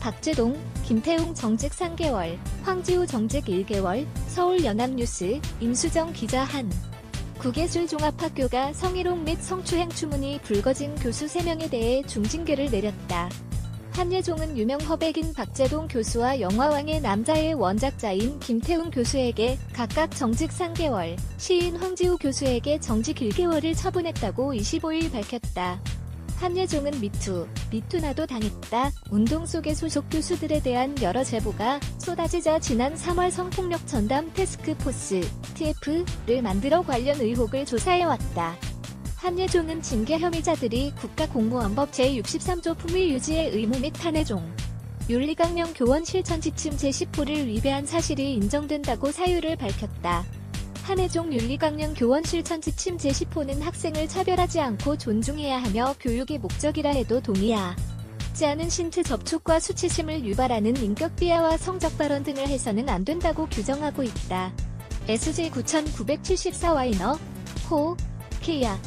박재동, 김태웅 정직 3개월, 황지우 정직 1개월, 서울연합뉴스, 임수정 기자 한. 국예술 종합학교가 성희롱 및 성추행 추문이 불거진 교수 3명에 대해 중징계를 내렸다. 한예종은 유명 허백인 박재동 교수와 영화왕의 남자의 원작자인 김태웅 교수에게 각각 정직 3개월, 시인 황지우 교수에게 정직 1개월을 처분했다고 25일 밝혔다. 한예종은 미투, 미투나도 당했다. 운동 속의 소속 교수들에 대한 여러 제보가 쏟아지자 지난 3월 성폭력 전담 테스크포스, TF를 만들어 관련 의혹을 조사해왔다. 한예종은 징계 혐의자들이 국가공무원법 제63조 품위 유지의 의무 및 한예종, 윤리강령 교원 실천 지침 제10호를 위배한 사실이 인정된다고 사유를 밝혔다. 한혜종 윤리강령 교원 실천 지침 제10호는 학생을 차별하지 않고 존중해야 하며 교육의 목적이라 해도 동의하지 않은 신체 접촉과 수치심을 유발하는 인격 비하와 성적 발언 등을 해서는 안 된다고 규정하고 있다. SJ 9974 와이너 호, 케야